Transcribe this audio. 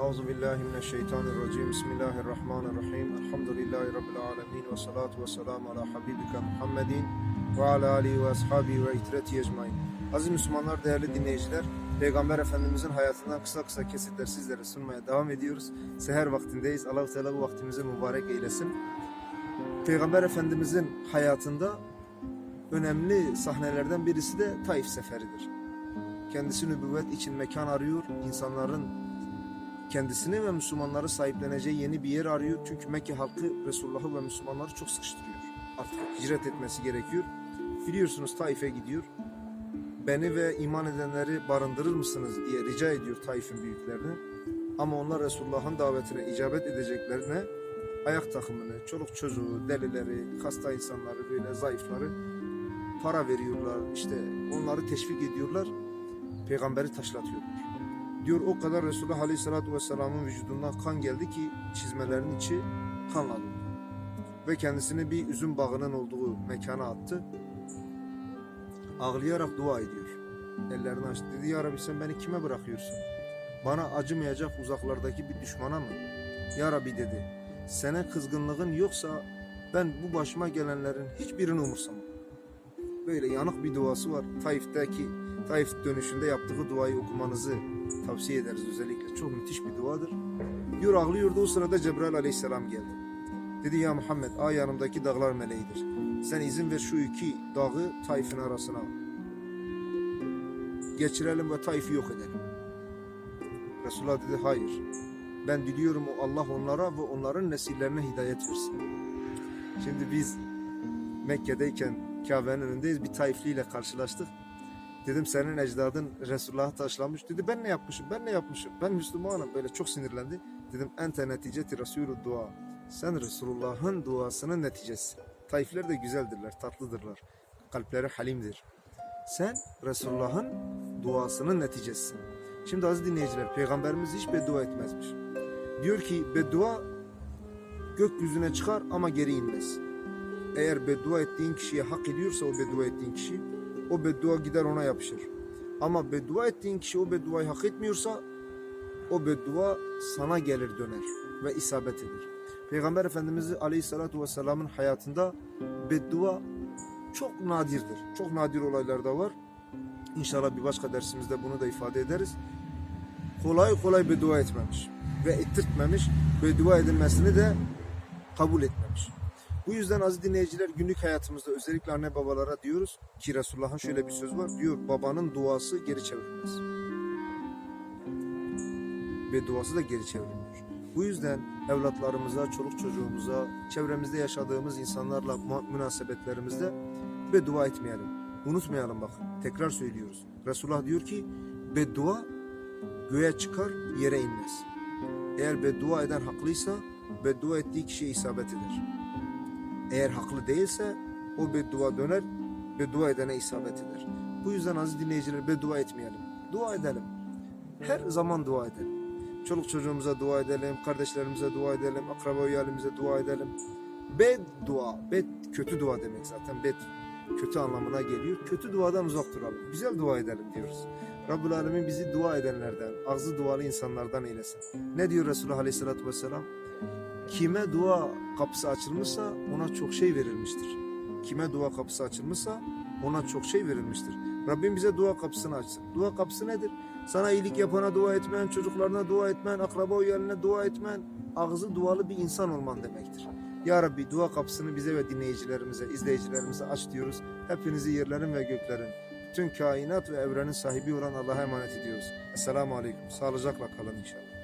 Euzu billahi mineşşeytanirracim. Bismillahirrahmanirrahim. Elhamdülillahi rabbil alamin ve salatu vesselamü ala habibika Muhammedin ve ala alihi ve ashabihi ve itreti ecmaîn. Aziz Müslümanlar, değerli dinleyiciler, Peygamber Efendimizin hayatından kısa kısa kesitler sizlere sunmaya devam ediyoruz. Seher vaktindeyiz. Allah-u Teala bu vaktimizi mübarek eylesin. Peygamber Efendimizin hayatında önemli sahnelerden birisi de Taif seferidir. Kendisi nübüvvet için mekan arıyor. İnsanların kendisini ve Müslümanları sahipleneceği yeni bir yer arıyor. Çünkü Mekke halkı Resulullah'ı ve Müslümanları çok sıkıştırıyor. Artık hicret etmesi gerekiyor. Biliyorsunuz Taif'e gidiyor. Beni ve iman edenleri barındırır mısınız diye rica ediyor Taif'in büyüklerine. Ama onlar Resulullah'ın davetine icabet edeceklerine ayak takımını, çoluk çocuğu, delileri, hasta insanları, böyle zayıfları para veriyorlar. İşte onları teşvik ediyorlar. Peygamberi taşlatıyorlar. Diyor o kadar Resulullah Aleyhisselatü Vesselam'ın vücudundan kan geldi ki çizmelerin içi kanla doldu. Ve kendisini bir üzüm bağının olduğu mekana attı. Ağlayarak dua ediyor. Ellerini açtı. Dedi ya Rabbi sen beni kime bırakıyorsun? Bana acımayacak uzaklardaki bir düşmana mı? Ya Rabbi dedi. Senin kızgınlığın yoksa ben bu başıma gelenlerin hiçbirini umursamam. Böyle yanık bir duası var. Taif'teki Taif dönüşünde yaptığı duayı okumanızı tavsiye ederiz özellikle. Çok müthiş bir duadır. Diyor ağlıyordu o sırada Cebrail aleyhisselam geldi. Dedi ya Muhammed a yanımdaki dağlar meleğidir. Sen izin ver şu iki dağı Taif'in arasına geçirelim ve Taif'i yok edelim. Resulullah dedi hayır. Ben diliyorum o Allah onlara ve onların nesillerine hidayet versin. Şimdi biz Mekke'deyken Kabe'nin önündeyiz. Bir Taifli ile karşılaştık. Dedim senin ecdadın Resulullah'ı taşlamış. Dedi ben ne yapmışım? Ben ne yapmışım? Ben Müslümanım. Böyle çok sinirlendi. Dedim ente neticeti Resulü dua. Sen Resulullah'ın duasının neticesi. Taifler de güzeldirler, tatlıdırlar. Kalpleri halimdir. Sen Resulullah'ın duasının neticesisin. Şimdi aziz dinleyiciler, Peygamberimiz hiç beddua etmezmiş. Diyor ki beddua gökyüzüne çıkar ama geri inmez. Eğer beddua ettiğin kişiye hak ediyorsa o beddua ettiğin kişi, o beddua gider ona yapışır. Ama beddua ettiğin kişi o bedduayı hak etmiyorsa o beddua sana gelir döner ve isabet eder. Peygamber Efendimiz Aleyhisselatü Vesselam'ın hayatında beddua çok nadirdir. Çok nadir olaylar da var. İnşallah bir başka dersimizde bunu da ifade ederiz. Kolay kolay beddua etmemiş ve ettirtmemiş. Beddua edilmesini de kabul etmemiş. Bu yüzden aziz dinleyiciler günlük hayatımızda özellikle anne babalara diyoruz ki Resulullah'ın şöyle bir söz var. Diyor babanın duası geri çevrilmez. Ve duası da geri çevrilmiyor. Bu yüzden evlatlarımıza, çoluk çocuğumuza, çevremizde yaşadığımız insanlarla münasebetlerimizde beddua etmeyelim. Unutmayalım bakın. Tekrar söylüyoruz. Resulullah diyor ki beddua göğe çıkar yere inmez. Eğer beddua eden haklıysa beddua ettiği kişiye isabet eder. Eğer haklı değilse o beddua döner, beddua edene isabet eder. Bu yüzden aziz dinleyiciler beddua etmeyelim. Dua edelim. Her zaman dua edelim. Çoluk çocuğumuza dua edelim, kardeşlerimize dua edelim, akraba üyelerimize dua edelim. Beddua, bed kötü dua demek zaten. Bed kötü anlamına geliyor. Kötü duadan uzak duralım. Güzel dua edelim diyoruz. Rabbul Alemin bizi dua edenlerden, ağzı dualı insanlardan eylesin. Ne diyor Resulullah Aleyhisselatü Vesselam? Kime dua kapısı açılmışsa ona çok şey verilmiştir. Kime dua kapısı açılmışsa ona çok şey verilmiştir. Rabbim bize dua kapısını açsın. Dua kapısı nedir? Sana iyilik yapana dua etmen, çocuklarına dua etmen, akraba üyelerine dua etmen, ağzı dualı bir insan olman demektir. Ya Rabbi dua kapısını bize ve dinleyicilerimize, izleyicilerimize aç diyoruz. Hepinizi yerlerin ve göklerin, bütün kainat ve evrenin sahibi olan Allah'a emanet ediyoruz. Esselamu Aleyküm. Sağlıcakla kalın inşallah.